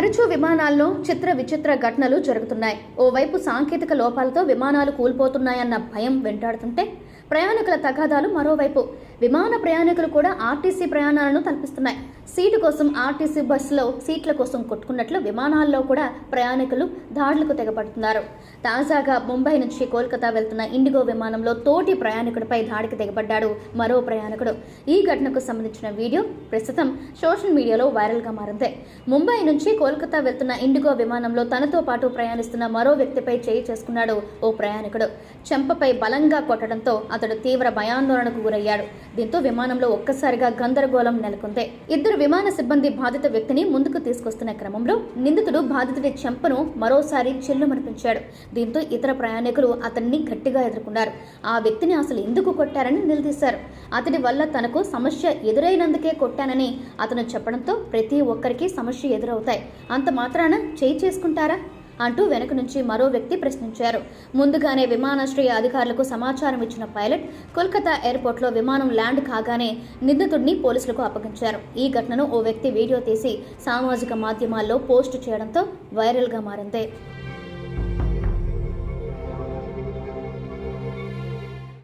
తరచూ విమానాల్లో చిత్ర విచిత్ర ఘటనలు జరుగుతున్నాయి. ఓవైపు సాంకేతిక లోపాలతో విమానాలు కూలిపోతున్నాయన్న భయం వెంటాడుతుంటే ప్రయాణికుల తగాదాలు మరోవైపు. విమాన ప్రయాణికులు కూడా ఆర్టీసీ ప్రయాణాలను తలపిస్తున్నాయి. సీటు కోసం ఆర్టీసీ బస్సులో సీట్ల కోసం కొట్టుకున్నట్లు విమానాల్లో కూడా ప్రయాణికులు దాడులకు తెగబడుతున్నారు. తాజాగా ముంబై నుంచి కోల్కతా వెళ్తున్న ఇండిగో విమానంలో తోటి ప్రయాణికుడిపై దాడికి తెగబడ్డాడు మరో ప్రయాణికుడు. ఈ ఘటనకు సంబంధించిన వీడియో ప్రస్తుతం సోషల్ మీడియాలో వైరల్గా మారింది. ముంబై నుంచి కోల్కతా వెళ్తున్న ఇండిగో విమానంలో తనతో పాటు ప్రయాణిస్తున్న మరో వ్యక్తిపై చేయి చేసుకున్నాడు ఓ ప్రయాణికుడు. చెంపపై బలంగా కొట్టడంతో అతడు తీవ్ర భయాందోళనకు గురయ్యాడు. దీంతో విమానంలో ఒక్కసారిగా గందరగోళం నెలకొంది. ఇద్దరు విమాన సిబ్బంది బాధిత వ్యక్తిని ముందుకు తీసుకొస్తున్న క్రమంలో నిందితుడు బాధితుడి చెంపను మరోసారి చెల్లుమనిపించాడు. దీంతో ఇతర ప్రయాణికులు అతన్ని గట్టిగా ఎదుర్కొన్నారు. ఆ వ్యక్తిని అసలు ఎందుకు కొట్టారని నిలదీశారు. అతడి వల్ల తనకు సమస్య ఎదురైనందుకే కొట్టానని అతను చెప్పడంతో ప్రతి ఒక్కరికి సమస్య ఎదురవుతాయి. అంత మాత్రాన చేయి చేసుకుంటారా? అంటూ వెనక నుంచి మరో వ్యక్తి ప్రశ్నించారు. ముందుగానే విమానాశ్రయ అధికారులకు సమాచారం ఇచ్చిన పైలట్ కోల్కతా ఎయిర్పోర్ట్లో విమానం ల్యాండ్ కాగానే నిందితుడిని పోలీసులకు అప్పగించారు. ఈ ఘటనను ఓ వ్యక్తి వీడియో తీసి సామాజిక మాధ్యమాల్లో పోస్టు చేయడంతో వైరల్గా మారింది.